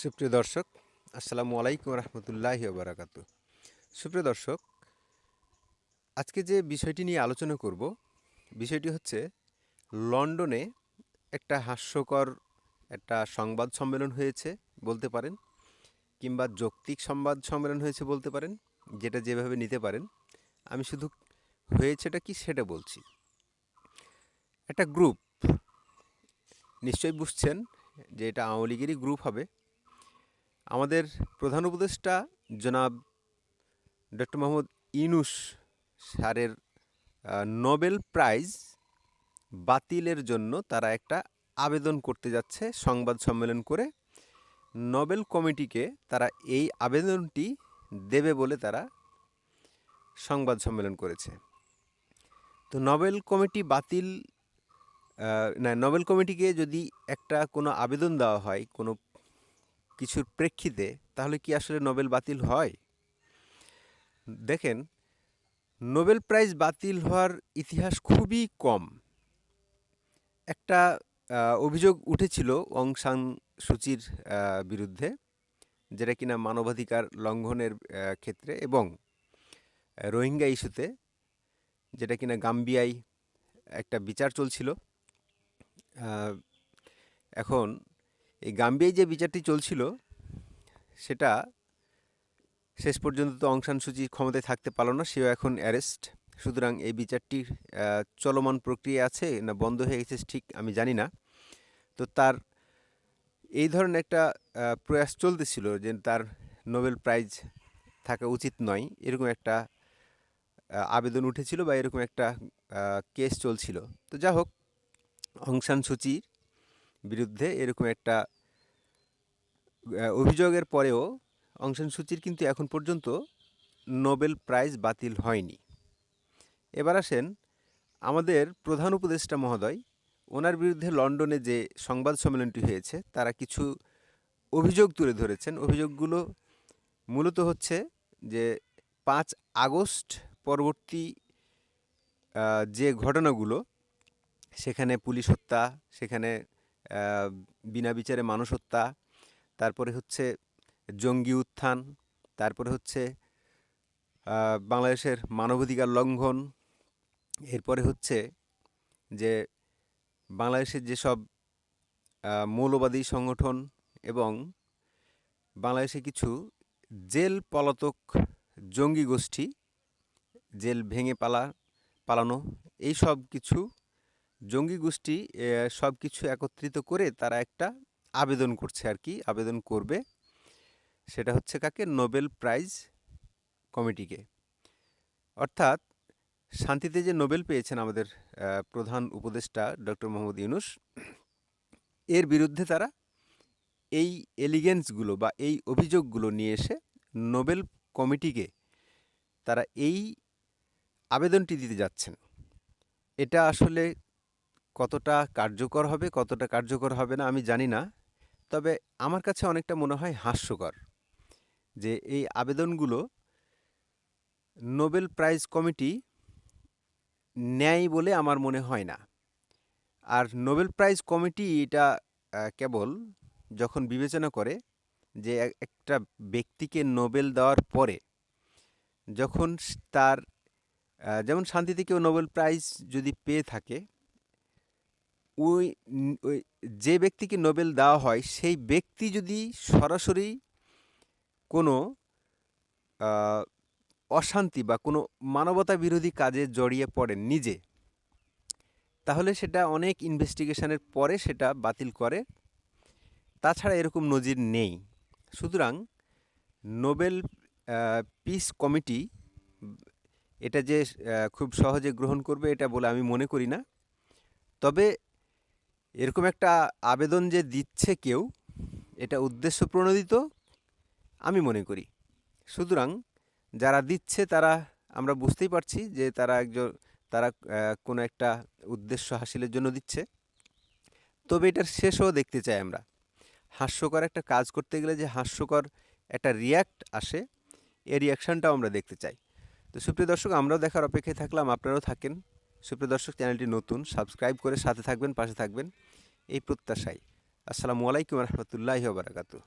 সুপ্রিয় দর্শক, আসসালামু আলাইকুম রহমতুল্লাহি বারাকাত সুপ্রিয় দর্শক, আজকে যে বিষয়টি নিয়ে আলোচনা করব, বিষয়টি হচ্ছে লন্ডনে একটা হাস্যকর একটা সংবাদ সম্মেলন হয়েছে বলতে পারেন, কিংবা যৌক্তিক সংবাদ সম্মেলন হয়েছে বলতে পারেন, যেটা যেভাবে নিতে পারেন, আমি শুধু হয়েছেটা কি সেটা বলছি। একটা গ্রুপ, নিশ্চয়ই বুঝছেন যে এটা আওয়ামী লীগেরই গ্রুপ হবে আমাদের প্রধান উপদেষ্টা জনাব ডক্টর মোহাম্মদ ইনুস স্যারের নোবেল প্রাইজ বাতিলের জন্য তারা একটা আবেদন করতে যাচ্ছে সংবাদ সম্মেলন করে। নোবেল কমিটিকে তারা এই আবেদনটি দেবে বলে তারা সংবাদ সম্মেলন করেছে। তো নোবেল কমিটি বাতিল না, নোবেল কমিটিকে যদি একটা কোনো আবেদন দেওয়া হয়, কোনো কিছুর প্রেক্ষিতে তাহলে কি আসলে নোবেল বাতিল হয়? দেখেন, নোবেল প্রাইজ বাতিল হওয়ার ইতিহাস খুবই কম। একটা অভিযোগ উঠেছিল অং সান সূচির বিরুদ্ধে, যেটা কিনা মানবাধিকার লঙ্ঘনের ক্ষেত্রে এবং রোহিঙ্গা ইস্যুতে, যেটা কিনা গাম্বিয়ায় একটা বিচার চলছিল। এখন এই গাম্বিয়ায় যে বিচারটি চলছিল, সেটা শেষ পর্যন্ত তো অং সান সূচি ক্ষমতায় থাকতে পারল না, সেও এখন অ্যারেস্ট। সুতরাং এই বিচারটি চলমান প্রক্রিয়া আছে না বন্ধ হয়ে গেছে ঠিক আমি জানি না। তো তার এই ধরনের একটা প্রয়াস চলতেছিল যে তার নোবেল প্রাইজ থাকা উচিত নয়, এরকম একটা আবেদন উঠেছিল বা এরকম একটা কেস চলছিল। তো যা হোক অং সান সূচির বিরুদ্ধে এরকম একটা অভিযোগের পরেও অং সান সূচির কিন্তু এখন পর্যন্ত নোবেল প্রাইজ বাতিল হয়নি। এবার আসেন আমাদের প্রধান উপদেষ্টা মহোদয়, ওনার বিরুদ্ধে লন্ডনে যে সংবাদ সম্মেলনটি হয়েছে, তারা কিছু অভিযোগ তুলে ধরেছেন। অভিযোগগুলো মূলত হচ্ছে যে পাঁচ আগস্ট পরবর্তী যে ঘটনাগুলো, সেখানে পুলিশ হত্যা, সেখানে বিনা বিচারে মানুষ হত্যা তারপরে হচ্ছে জঙ্গি উত্থান, তারপরে হচ্ছে বাংলাদেশের মানবাধিকার লঙ্ঘন, এরপরে হচ্ছে যে বাংলাদেশের যেসব মৌলবাদী সংগঠন এবং বাংলাদেশে কিছু জেল পলাতক জঙ্গি গোষ্ঠী, জেল ভেঙে পালা, পালানো এই সব কিছু জঙ্গি গোষ্ঠী সব কিছু একত্রিত করে তারা একটা আবেদন করছে আর কি, আবেদন করবে। সেটা হচ্ছে কাকে? নোবেল প্রাইজ কমিটিকে। অর্থাৎ শান্তিতে যে নোবেল পেয়েছেন আমাদের প্রধান উপদেষ্টা ডক্টর মোহাম্মদ ইউনুস, এর বিরুদ্ধে তারা এই এলিগেন্সগুলো বা এই অভিযোগগুলো নিয়ে এসে নোবেল কমিটিকে তারা এই আবেদনটি দিতে যাচ্ছেন। এটা আসলে কতটা কার্যকর হবে, কতটা কার্যকর হবে না আমি জানি না। তবে আমার কাছে অনেকটা মনে হয় হাস্যকর যে এই আবেদনগুলো নোবেল প্রাইজ কমিটি নেয় বলে আমার মনে হয় না। আর নোবেল প্রাইজ কমিটি এটা কেবল যখন বিবেচনা করে যে একটা ব্যক্তিকে নোবেল দেওয়ার পরে যখন তার যেমন শান্তিতে কেউ নোবেল প্রাইজ যদি পেয়ে থাকে ওই ওই যে ব্যক্তিকে নোবেল দেওয়া হয়, সেই ব্যক্তি যদি সরাসরি কোনো অশান্তি বা কোনো মানবতা বিরোধী কাজে জড়িয়ে পড়েন নিজে, তাহলে সেটা অনেক ইনভেস্টিগেশনের পরে সেটা বাতিল করে। তাছাড়া এরকম নজির নেই। সুতরাং নোবেল পিস কমিটি এটা যে খুব সহজে গ্রহণ করবে এটা বলে আমি মনে করি না। তবে এরকম একটা আবেদন যে দিচ্ছে কেউ, এটা উদ্দেশ্য প্রণোদিত, আমি মনে করি। সুতরাং যারা দিচ্ছে তারা, আমরা বুঝতেই পারছি যে তারা একজন, তারা কোনো একটা উদ্দেশ্য হাসিলের জন্য দিচ্ছে। তবে এটার শেষও দেখতে চাই আমরা। হাস্যকর একটা কাজ করতে গেলে যে হাস্যকর একটা রিয়াক্ট আসে, এই রিয়াকশানটাও আমরা দেখতে চাই। তো সুপ্রিয় দর্শক, আমরাও দেখার অপেক্ষায় থাকলাম, আপনারাও থাকেন। সুপ্রিয় দর্শক চ্যানেলটি নতুন সাবস্ক্রাইব করে সাথে থাকবেন, পাশে থাকবেন। এই প্রত্যাশায়। আসসালামু আলাইকুম রহমতুল্লাহ বারাকাতু